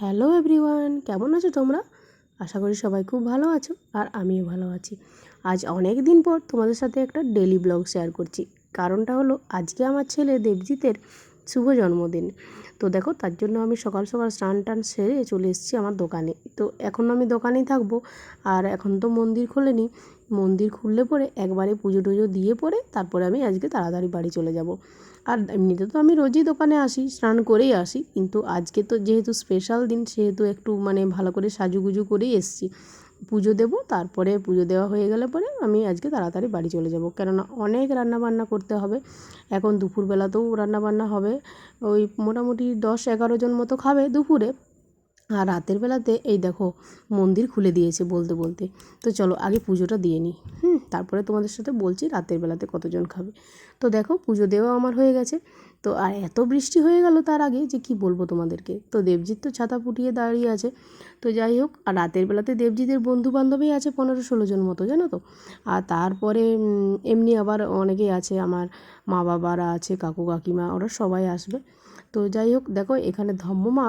Hello everyone, কেমন আছো তোমরা? আশা করি সবাই খুব ভালো আছো আর আমিও ভালো আছি। আজ অনেক দিন পর তোমাদের সাথে একটা ডেলি ব্লগ শেয়ার করছি। কারণটা হলো, আজকে আমার ছেলে দেবজিতের শুভ জন্মদিন। তো দেখো তার জন্য আমি সকাল সকাল স্নান টান সেরে চলে এসেছি আমার দোকানে। তো এখন আমি দোকানেই থাকব। আর এখন তো মন্দির খোলেনি। মন্দির খুললে পরে একবারে পুজো টুজো দিয়ে পরে তারপরে আমি আজকে তাড়াতাড়ি বাড়ি চলে যাব। আর এমনিতে তো আমি রোজই দোকানে আসি, স্নান করেই আসি। কিন্তু আজকে তো যেহেতু স্পেশাল দিন, সেহেতু একটু মানে ভালো করে সাজুগুজু করেই এসছি। পুজো দেবো, তারপরে পুজো দেওয়া হয়ে গেলে পরে আমি আজকে তাড়াতাড়ি বাড়ি চলে যাব। কেননা অনেক রান্না বান্না করতে হবে। এখন দুপুরবেলাতেও রান্না বান্না হবে। ওই মোটামুটি দশ এগারো জন মতো খাবে দুপুরে। আর রাতের বেলাতে এই দেখো মন্দির খুলে দিয়েছে বলতে বলতে। তো চলো আগে পুজোটা দিয়ে নিই। হুম, তারপরে তোমাদের সাথে বলছি রাতের বেলাতে কতজন খাবে। তো দেখো পুজো দেওয়া আমার হয়ে গেছে। তো আর এত বৃষ্টি হয়ে গেল তার আগে যে কি বলব তোমাদেরকে? তো দেবজিৎ তো ছাতা ফুটিয়ে দাঁড়িয়ে আছে। তো যাই হোক, আর রাতের বেলাতে দেবজিতের বন্ধু বান্ধবী আছে পনেরো ষোলো জন মতো, জানো তো? আর তারপরে এমনি আবার অনেকেই আছে, আমার মা বাবারা আছে কাকু কাকিমা ওরা সবাই আসবে। তো যাই হোক, দেখো এখানে ধম্মমা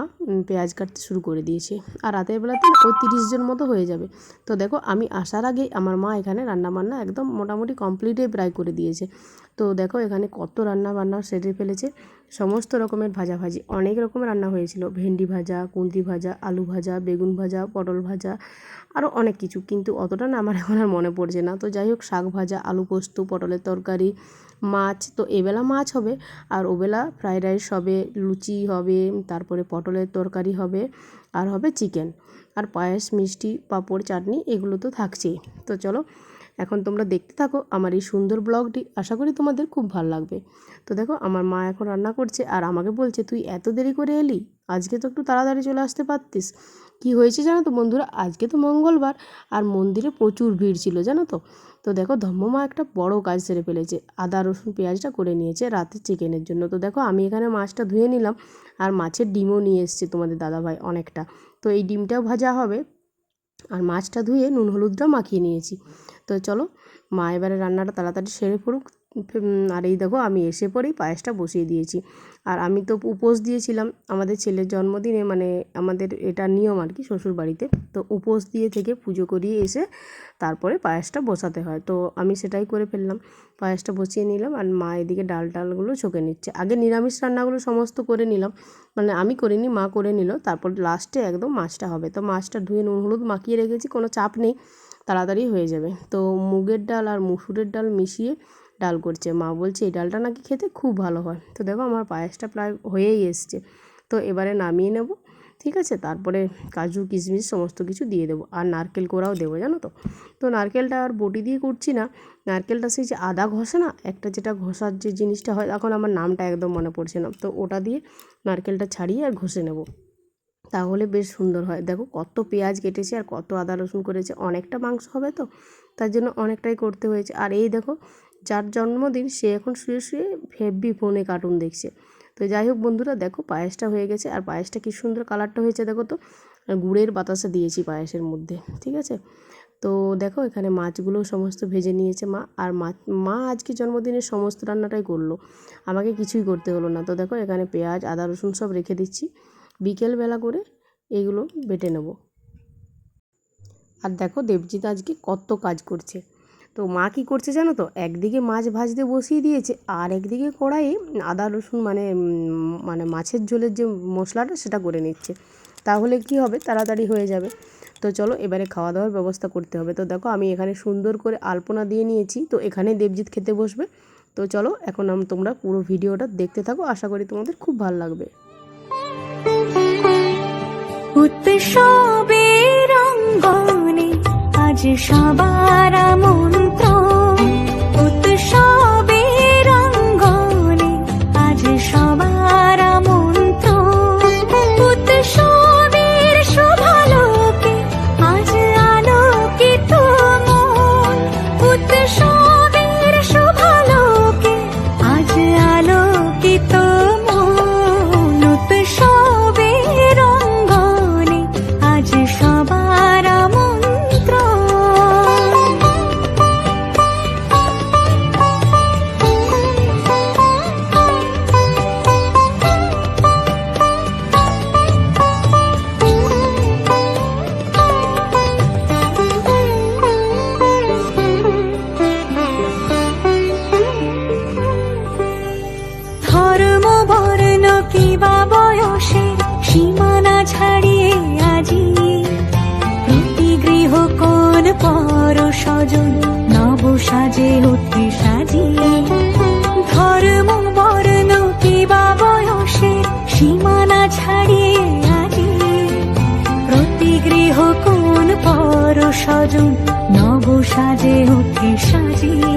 পেঁয়াজ কাটতে শুরু করে দিয়েছে। আর রাতের বেলাতে ওই তিরিশ জন মতো হয়ে যাবে। তো দেখো, আমি আসার আগেই আমার মা এখানে রান্নাবান্না একদম মোটামুটি কমপ্লিটে প্রায় করে দিয়েছে। তো দেখো, এখানে কত রান্না বান্না সেরে ফেলেছে। সমস্ত রকমের ভাজা ভাজি অনেক রকমের রান্না হয়েছিল। ভেন্ডি ভাজা কুন্তি ভাজা, আলু ভাজা, বেগুন ভাজা, পটল ভাজা আরও অনেক কিছু। কিন্তু অতটা না আমার এখন আর মনে পড়ছে না। তো যাই হোক, শাক ভাজা, আলু পোস্ত, পটলের তরকারি, মাছ, তো এবেলা মাছ হবে। আর ওবেলা ফ্রাইড রাইস হবে, লুচি হবে, তারপরে পটলের তরকারি হবে, আর হবে চিকেন। আর পায়েস, মিষ্টি, পাঁপড়, চাটনি, এগুলো তো থাকছেই। তো চলো এখন তোমরা দেখতে থাকো আমার এই সুন্দর ব্লগটি। আশা করি তোমাদের খুব ভালো লাগবে। তো দেখো, আমার মা এখন রান্না করছে আর আমাকে বলছে, তুই এত দেরি করে এলি? আজকে তো একটু তাড়াতাড়ি চলে আসতে পারতিস। কি হয়েছে জানো তো বন্ধুরা? আজকে তো মঙ্গলবার আর মন্দিরে প্রচুর ভিড় ছিল, জানো তো? তো দেখো ধম্মমা একটা বড় কাজ সেরে ফেলেছে। আদা, রসুন, পেঁয়াজটা করে নিয়েছে রাতে চিকেনের জন্য। তো দেখো, আমি এখানে মাছটা ধুয়ে নিলাম আর মাছের ডিমও নিয়ে এসছে তোমাদের দাদাভাই অনেকটা। তো এই ডিমটাও ভাজা হবে। আর মাছটা ধুয়ে নুন হলুদটা মাখিয়ে নিয়েছি। তো চলো, মা এবারে রান্নাটা তাড়াতাড়ি সেরে পড়ুক। আর এই দেখো আমি এসে পরেই পায়েসটা বসিয়ে দিয়েছি। আর আমি তো উপোস দিয়েছিলাম আমাদের ছেলের জন্মদিনে মানে আমাদের এটা নিয়ম আর কি শ্বশুর বাড়িতে তো উপোস দিয়ে থেকে পুজো করিয়ে এসে তারপরে পায়েসটা বসাতে হয়। তো আমি সেটাই করে ফেললাম, পায়েসটা বসিয়ে নিলাম আর মা এদিকে ডাল টালগুলো ছকে নিচ্ছে। আগে নিরামিষ রান্নাগুলো সমস্ত করে নিলাম মানে আমি করিনি, মা করে নিল। তারপর লাস্টে একদম মাছটা হবে। তো মাছটা ধুয়ে নুন, হলুদ মাখিয়ে রেখেছি, কোনো চাপ নেই, তাড়াতাড়ি হয়ে যাবে। তো মুগের ডাল আর মুসুরের ডাল মিশিয়ে ডাল করছে। মা বলছে, এই ডালটা নাকি খেতে খুব ভালো হয়। তো দেখো আমার পায়েসটা প্রায় হয়েই এসছে। তো এবারে নামিয়ে নেব, ঠিক আছে? তারপরে কাজু, কিশমিশ, সমস্ত কিছু দিয়ে দেবো। আর নারকেল কোড়াও দেবো, জানো তো? তো নারকেলটা আর বটি দিয়ে করছি না। নারকেলটা সেই যে আদা ঘষে না, একটা যেটা ঘষার যে জিনিসটা হয় এখন আমার নামটা একদম মনে পড়ছে না। তো ওটা দিয়ে নারকেলটা ছাড়িয়ে আর ঘষে নেব। তাহলে বেশ সুন্দর হয়। দেখো কত পেঁয়াজ কেটেছে আর কত আদা রসুন করেছে। অনেকটা মাংস হবে তো? তার জন্য অনেকটাই করতে হয়েছে। আর এই দেখো যার জন্মদিন সে এখন শুয়ে শুয়ে হেভি ফোনে কার্টুন দেখছে। তো যাই হোক বন্ধুরা, দেখো পায়েসটা হয়ে গেছে আর পায়েসটা কী সুন্দর কালারটা হয়েছে দেখো তো। গুড়ের বাতাসা দিয়েছি পায়েসের মধ্যে, ঠিক আছে? তো দেখো এখানে মাছগুলো সমস্ত ভেজে নিয়েছে মা। আর মা মা আজকে জন্মদিনের সমস্ত রান্নাটাই করল। আমাকে কিছুই করতে হলো না। তো দেখো এখানে পেঁয়াজ, আদা, রসুন সব রেখে দিচ্ছি। বিকেলবেলা করে এগুলো বেটে নেব। আর দেখো দেবজিৎ আজকে কত কাজ করছে। তো মা কী করছে জানো তো? একদিকে মাছ ভাজতে বসিয়ে দিয়েছে, আর একদিকে কড়াইয়ে আদা, রসুন মানে মানে মাছের ঝোলের যে মশলাটা সেটা করে নিচ্ছে। তাহলে কি হবে? তাড়াতাড়ি হয়ে যাবে। তো চলো এবারে খাওয়া দাওয়ার ব্যবস্থা করতে হবে। তো দেখো আমি এখানে সুন্দর করে আলপনা দিয়ে নিয়েছি। তো এখানে দেবজিৎ খেতে বসবে। তো চলো এখন তোমরা পুরো ভিডিওটা দেখতে থাকো। আশা করি তোমাদের খুব ভালো লাগবে। উৎসবের অঙ্গনে আজ সবার মন্ত্র স্বজন নব সাজে অতি সাজি ধর্ম বর্ণ কিবা বয়সে, সীমানা ছাড়িয়ে আজি প্রতি গৃহ কোন পর সজন নব সাজে অতি সাজিয়ে।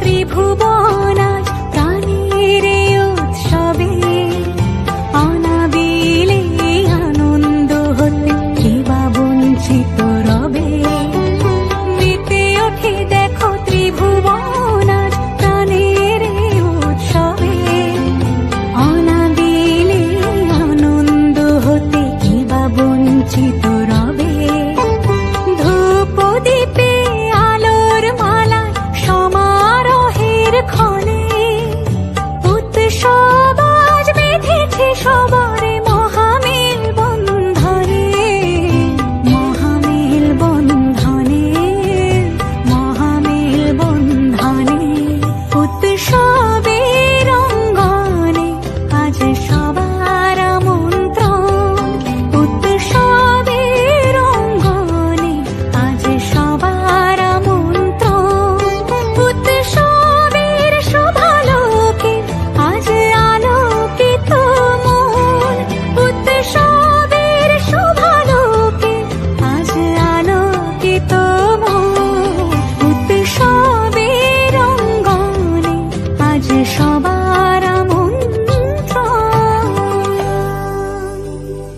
ত্রিভুবন। সবার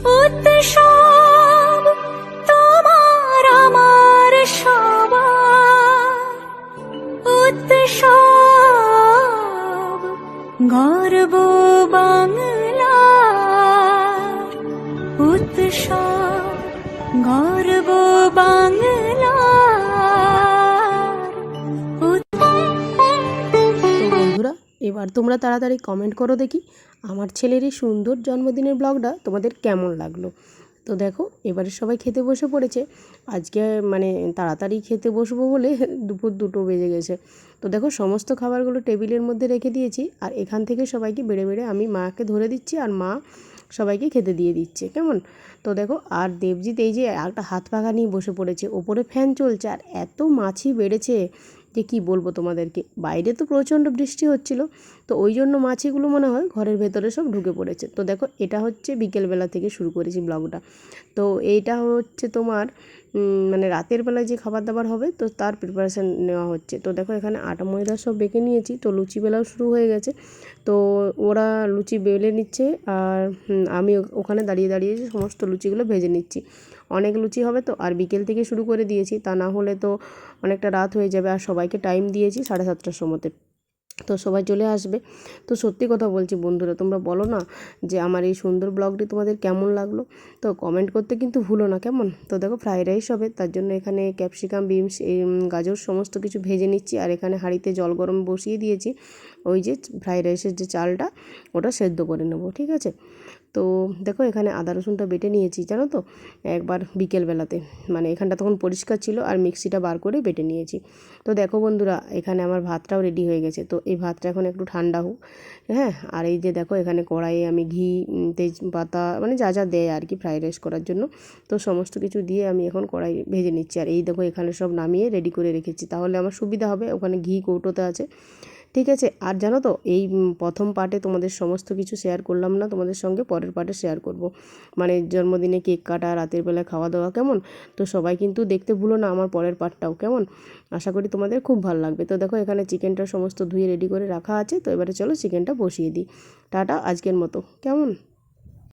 উৎসব তোমার আমার সবার। উৎসব গর্ব বাংলার। উৎসব গর্ব এবার তোমরা তাড়াতাড়ি কমেন্ট করো দেখি আমার ছেলের এই সুন্দর জন্মদিনের ব্লগটা তোমাদের কেমন লাগল। তো দেখো, এবারে সবাই খেতে বসে পড়েছে। আজকে মানে তাড়াতাড়ি খেতে বসবো বলে দুপুর দুটো বেজে গেছে। তো দেখো, সমস্ত খাবারগুলো টেবিলের মধ্যে রেখে দিয়েছি আর এখান থেকে সবাইকে বেড়ে বেড়ে আমি মাকে ধরে দিচ্ছি আর মা সবাইকে খেতে দিয়ে দিচ্ছে, কেমন? তো দেখো, আর দেবজিৎ এই যে একটা হাত পাখা নিয়ে বসে পড়েছে, ওপরে ফ্যান চলছে আর এত মাছি বেড়েছে। যে কি বলব তোমাদেরকে? বাইরে তো প্রচণ্ড বৃষ্টি হচ্ছিল, তো ওই জন্য মাছিগুলো মনে হয় ঘরের ভেতরে সব ঢুকে পড়েছে। তো দেখো, এটা হচ্ছে বিকেলবেলা থেকে শুরু করেছি ব্লগটা। তো এইটা হচ্ছে তোমার মানে রাতের বেলায় যে খাবার দাবার হবে, তো তার প্রিপারেশান নেওয়া হচ্ছে। তো দেখো এখানে আটা ময়দা সব বেঁকে নিয়েছি, তো লুচি বেলাও শুরু হয়ে গেছে। তো ওরা লুচি বেলে নিচ্ছে আর আমি ওখানে দাঁড়িয়ে দাঁড়িয়ে সমস্ত লুচিগুলো ভেজে নিচ্ছি। অনেক লুচি হবে তো, আর বিকেল থেকে শুরু করে দিয়েছি। তা না হলে তো অনেকটা রাত হয়ে যাবে, আর সবাইকে টাইম দিয়েছি সাড়ে সাতটার সময়তে। তো সবাই চলে আসবে। তো সত্যি কথা বলছি বন্ধুরা, তোমরা বলো না যে আমার এই সুন্দর ব্লগটি তোমাদের কেমন লাগল? তো কমেন্ট করতে কিন্তু ভুলো না, কেমন? তো দেখো ফ্রাইড রাইস হবে, তার জন্য এখানে ক্যাপসিকাম বিনস এই গাজর সমস্ত কিছু ভেজে নিচ্ছি আর এখানে হাঁড়িতে জল গরম বসিয়ে দিয়েছি। ওই যে ফ্রাইড রাইসের যে চালটা, ওটা সেদ্ধ করে নেব, ঠিক আছে? তো দেখো এখানে আদা রসুনটা বেটে নিয়েছি, জানো তো? একবার বিকেলবেলাতে। মানে এখানটা তখন পরিষ্কার ছিল আর মিক্সিটা বার করে বেটে নিয়েছি। তো দেখো বন্ধুরা, এখানে আমার ভাতটাও রেডি হয়ে গেছে। তো এই ভাতটা এখন একটু ঠান্ডা হোক হ্যাঁ? আর এই যে দেখো, এখানে কড়াইয়ে আমি ঘি তেজপাতা মানে যা যা দেয় আর কি ফ্রাইড রাইস করার জন্য। তো সমস্ত কিছু দিয়ে আমি এখন কড়াই ভেজে নিচ্ছি। আর এই দেখো, এখানে সব নামিয়ে রেডি করে রেখেছি। তাহলে আমার সুবিধা হবে, ওখানে ঘি কৌটোতে আছে। ঠিক আছে? আর জানো তো, এই প্রথম পার্টে তোমাদের সমস্ত কিছু শেয়ার করলাম না, তোমাদের সঙ্গে পরের পার্টে শেয়ার করব। মানে জন্মদিনে কেক কাটা, রাতের বেলা খাওয়া দাওয়া কেমন? তো সবাই কিন্তু দেখতে ভুলো না আমার পরের পার্টটাও কেমন? আশা করি তোমাদের খুব ভালো লাগবে। তো দেখো, এখানে চিকেনটা সমস্ত ধুয়ে রেডি করে রাখা আছে। তো এবারে চলো চিকেনটা বসিয়ে দিই। টাটা, আজকের মতো। কেমন?